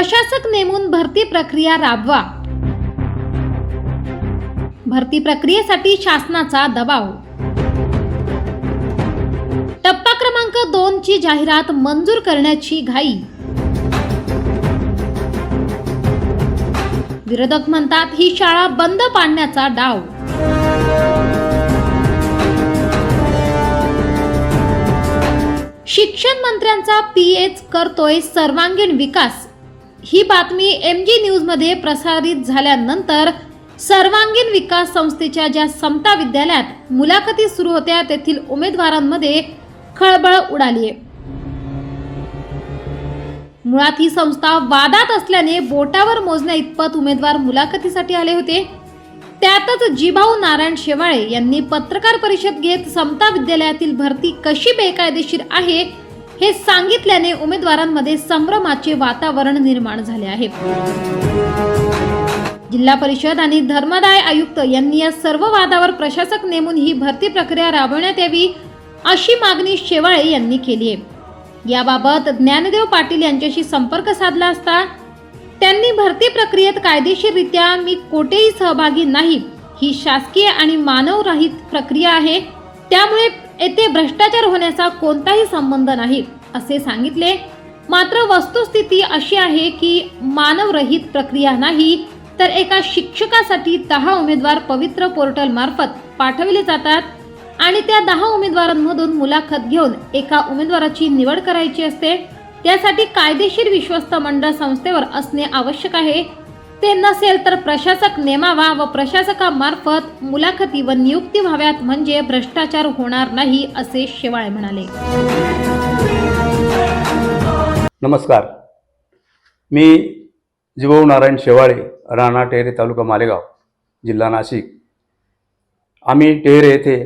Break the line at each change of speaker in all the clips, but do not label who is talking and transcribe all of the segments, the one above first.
प्रशासक नेमून भरती प्रक्रिया राबवा. भरती प्रक्रियेसाठी शासनाचा दबाव. टप्पा क्रमांक दोन ची जाहिरात मंजूर करण्याची घाई. विरोधक म्हणतात ही शाळा बंद पाडण्याचा डाव. शिक्षण मंत्र्यांचा पीएच करतोय सर्वांगीण विकास. ही बातमी एम जी न्यूजमध्ये प्रसारित झाल्यानंतर सर्वांगीण विकास संस्थेच्या ज्या समता विद्यालयात मुलाखती सुरू होत्या तेथील उमेदवारांमध्ये खळबळ उडाली आहे. मुळात ही संस्था वादात असल्याने बोटावर मोजण्या इतपत उमेदवार मुलाखतीसाठी आले होते. त्यातच जीभाऊ नारायण शेवाळे यांनी पत्रकार परिषद घेत समता विद्यालयातील भरती कशी बेकायदेशीर आहे हे सांगितल्याने उमेदवारांमध्ये संभ्रमाचे वातावरण निर्माण झाले आहे. जिल्हा परिषद आणि धर्मदाय आयुक्त यांनी या सर्व वादावर प्रशासक नेमून ही भरती प्रक्रिया राबवण्यात यावी अशी मागणी शेवाळे यांनी केली आहे. याबाबत ज्ञानदेव पाटील यांच्याशी संपर्क साधला असता त्यांनी भरती प्रक्रियेत कायदेशीररित्या मी कोठेही सहभागी नाही ही शासकीय आणि मानवरहित प्रक्रिया आहे त्यामुळे येथे भ्रष्टाचार होण्याचा कोणताही संबंध नाही असे सांगितले. मात्र वस्तुस्थिती अशी आहे की मानवरहित प्रक्रिया नाही तर एका शिक्षकासाठी दहा उमेदवार पवित्र पोर्टल मार्फत पाठविले जातात आणि त्या दहा उमेदवारांमधून मुलाखत घेऊन एका उमेदवाराची निवड करायची असते. त्यासाठी कायदेशीर विश्वस्त मंडळ संस्थेवर असणे आवश्यक आहे. ते नसेल तर प्रशासक नेमावा व प्रशासकामार्फत मुलाखती व नियुक्ती व्हाव्यात म्हणजे भ्रष्टाचार होणार नाही असे शेवाळे म्हणाले.
नमस्कार. मी जिभाऊ नारायण शेवाळे राणा टेहरे तालुका मालेगाव जिल्हा नाशिक. आम्ही टेहरे येथे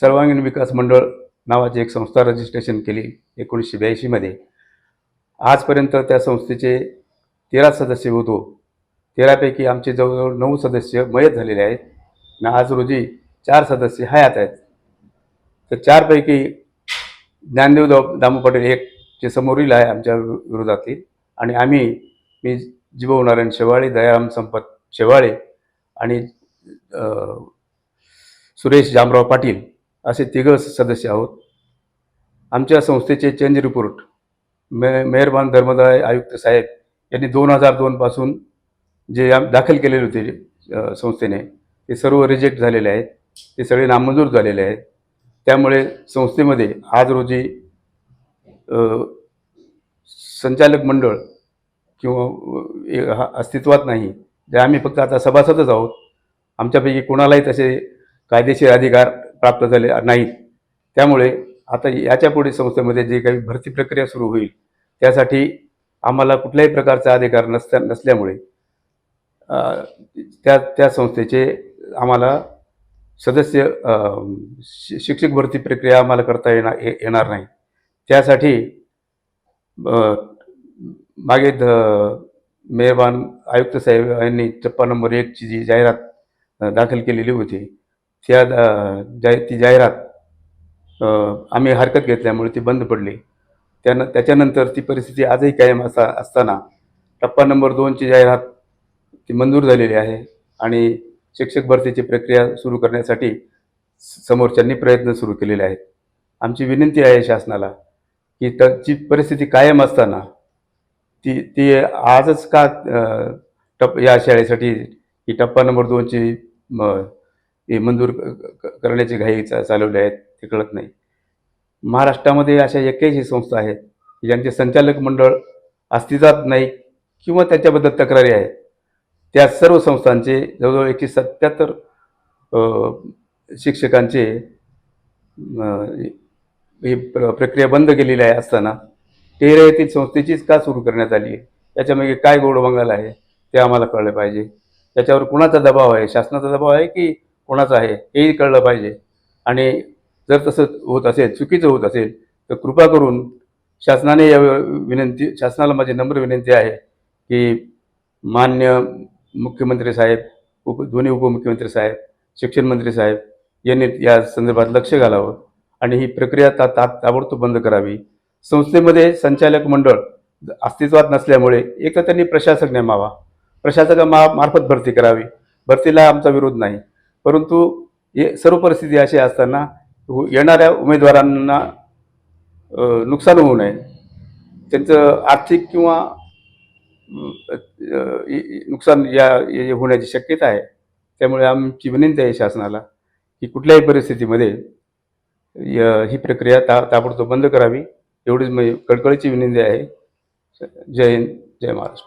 सर्वांगीण विकास मंडळ नावाची एक संस्था रजिस्ट्रेशन केली एकोणीसशे ब्याऐंशीमध्ये. आजपर्यंत त्या संस्थेचे तेरा सदस्य होतो. तेरापैकी आमचे जवळजवळ नऊ सदस्य मयत झालेले आहेत. आणि आज रोजी चार सदस्य हयात आहेत. तर चारपैकी ज्ञानदेव दामू पटेल एक जे समोरील आहे आमच्या विरोधातील. आणि आम्ही मी जिभाऊ नारायण शेवाळे दयाराम संपत शेवाळे आणि सुरेश जामराव पाटील असे तिघं सदस्य आहोत. आमच्या संस्थेचे चेंज रिपोर्ट मे मेहरबान धर्मदाय आयुक्त साहेब यांनी दोन हजार दोनपासून जे दाखल केलेले होते संस्थेने ते सर्व रिजेक्ट झालेले आहेत. ते सगळे नामंजूर झालेले आहेत. त्यामुळे संस्थेमध्ये आज रोजी संचालक मंडळ किंवा हा अस्तित्वात नाही. जे आम्ही फक्त आता सभासदच आहोत. आमच्यापैकी कोणालाही तसे कायदेशीर अधिकार प्राप्त झाले नाहीत. त्यामुळे आता याच्यापुढे संस्थेमध्ये जे काही भरती प्रक्रिया सुरू होईल त्यासाठी आम्हाला कुठल्याही प्रकारचा अधिकार नसत्या नसल्यामुळे त्या त्या संस्थेचे आम्हाला सदस्य शि- शिक्षक भरती प्रक्रिया आम्हाला करता येणार येणार नाही. त्यासाठी मागे द मेहरबान आयुक्त साहेब यांनी टप्पा नंबर एकची जी जाहिरात दाखल केलेली होती त्या जा ती जाहिरात आम्ही हरकत घेतल्यामुळे ती बंद पडली. त्यानं त्याच्यानंतर ती परिस्थिती आजही कायम असा असताना टप्पा नंबर दोनची जाहिरात ती मंजूर झालेली आहे आणि शिक्षक भरतीची प्रक्रिया सुरू करण्यासाठी स- समोरच्यांनी प्रयत्न सुरू केलेले आहेत. आमची विनंती आहे शासनाला की त्याची परिस्थिती कायम असताना ती ती आजच का टप या शाळेसाठी ही टप्पा नंबर दोनची म हे मंजूर क- करण्याची घाई चा- चालवली आहेत ते कळत नाही. महाराष्ट्रामध्ये अशा एक्क्याऐंशी संस्था आहेत की ज्यांचे संचालक मंडळ अस्तित्वात नाही किंवा त्याच्याबद्दल तक्रारी आहेत. त्या सर्व संस्थांचे जवळजवळ एकशे सत्याहत्तर शिक्षकांचे ही प्र प्रक्रिया बंद केलेली आहे असताना टेहरे येथील संस्थेचीच का सुरू करण्यात आली आहे? त्याच्यामध्ये काय गोडबंगाल आहे? ते आम्हाला कळलं पाहिजे. त्याच्यावर कुणाचा दबाव आहे? शासनाचा दबाव आहे की कोणाचा आहे? हेही कळलं पाहिजे. आणि जर तसं होत असेल चुकीचं होत असेल तर कृपा करून शासनाने या विनंती शासनाला माझी नम्र विनंती आहे की मान्य मुख्यमंत्री साहेब उप दोन्ही उपमुख्यमंत्री साहेब शिक्षण मंत्री साहेब यांनी या संदर्भात लक्ष घालावं आणि ही प्रक्रिया ता ता ताबडतोब बंद करावी. संस्थेमध्ये संचालक मंडळ अस्तित्वात नसल्यामुळे एक तर त्यांनी प्रशासक नेमावा प्रशासका मा मार्फत भरती करावी. भरतीला आमचा विरोध नाही. परंतु हे सर्व परिस्थिती अशी असताना हो, येणाऱ्या उमेदवारांना नुकसान होऊ नये. त्यांचं आर्थिक किंवा नुकसान या होण्याची शक्यता आहे. त्यामुळे आमची विनंती आहे शासनाला की कुठल्याही परिस्थितीमध्ये य- ही प्रक्रिया ता ताबडतोब बंद करावी. एवढीच म्हणजे कळकळीची विनंती आहे. जय हिंद जय महाराष्ट्र.